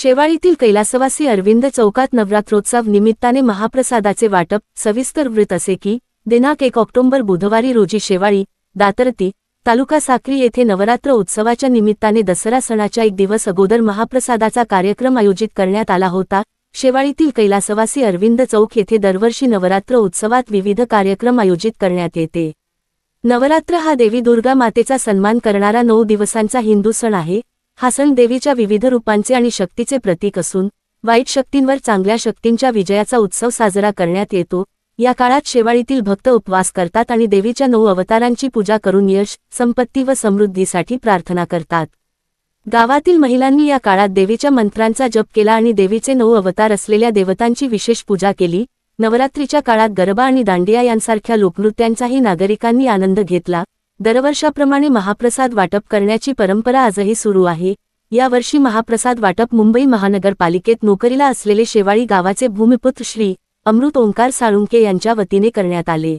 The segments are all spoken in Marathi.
शेवाळीतील कैलासवासी अरविंद चौकात नवरात्रोत्सव निमित्ताने महाप्रसादाचे वाटप सविस्तर वृत्त असे की दिनांक एक ऑक्टोबर बुधवारी रोजी शेवाळी दातरती तालुका साक्री येथे नवरात्र उत्सवाच्या निमित्ताने दसरा सणाच्या एक दिवस अगोदर महाप्रसादाचा कार्यक्रम आयोजित करण्यात आला होता. शेवाळीतील कैलासवासी अरविंद चौक येथे दरवर्षी नवरात्र उत्सवात विविध कार्यक्रम आयोजित करण्यात येते. नवरात्र हा देवी दुर्गा मातेचा सन्मान करणारा नऊ दिवसांचा हिंदू सण आहे. हा सण देवीच्या विविध रूपांचे आणि शक्तीचे प्रतीक असून वाईट शक्तींवर चांगल्या शक्तींच्या विजयाचा उत्सव साजरा करण्यात येतो. या काळात शेवाळीतील भक्त उपवास करतात आणि देवीच्या नऊ अवतारांची पूजा करून यश संपत्ती व समृद्धीसाठी प्रार्थना करतात. गावातील महिलांनी या काळात देवीच्या मंत्रांचा जप केला आणि देवीचे नऊ अवतार असलेल्या देवतांची विशेष पूजा केली. नवरात्रीच्या काळात गरबा आणि दांडिया यांसारख्या लोकनृत्यांचाही नागरिकांनी आनंद घेतला. दरवर्षाप्रमाणे महाप्रसाद वाटप करण्याची परंपरा आजही सुरू आहे. यावर्षी महाप्रसाद वाटप मुंबई महानगरपालिकेत नोकरीला असलेले शेवाळी गावाचे भूमिपुत्र श्री अमृत ओंकार साळुंके यांच्या वतीने करण्यात आले.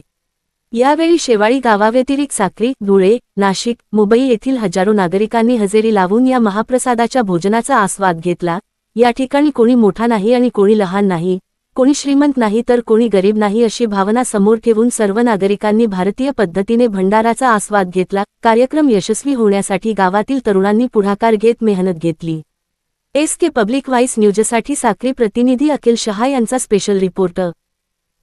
यावेळी शेवाळी गावाव्यतिरिक्त साक्री धुळे नाशिक मुंबई येथील हजारो नागरिकांनी हजेरी लावून या महाप्रसादाच्या भोजनाचा आस्वाद घेतला. या ठिकाणी कोणी मोठा नाही आणि कोणी लहान नाही. कोणी श्रीमंत नाही तर कोणी गरीब नाही अशी भावना समोर ठेवून सर्व नागरिकांनी भारतीय पद्धतीने भंडाराचा आस्वाद घेतला. कार्यक्रम यशस्वी होण्यासाठी गावातील तरुणांनी पुढाकार घेत मेहनत घेतली. एस के पब्लिक व्हाईस न्यूजसाठी साक्री प्रतिनिधी अखिल शहा यांचा स्पेशल रिपोर्टर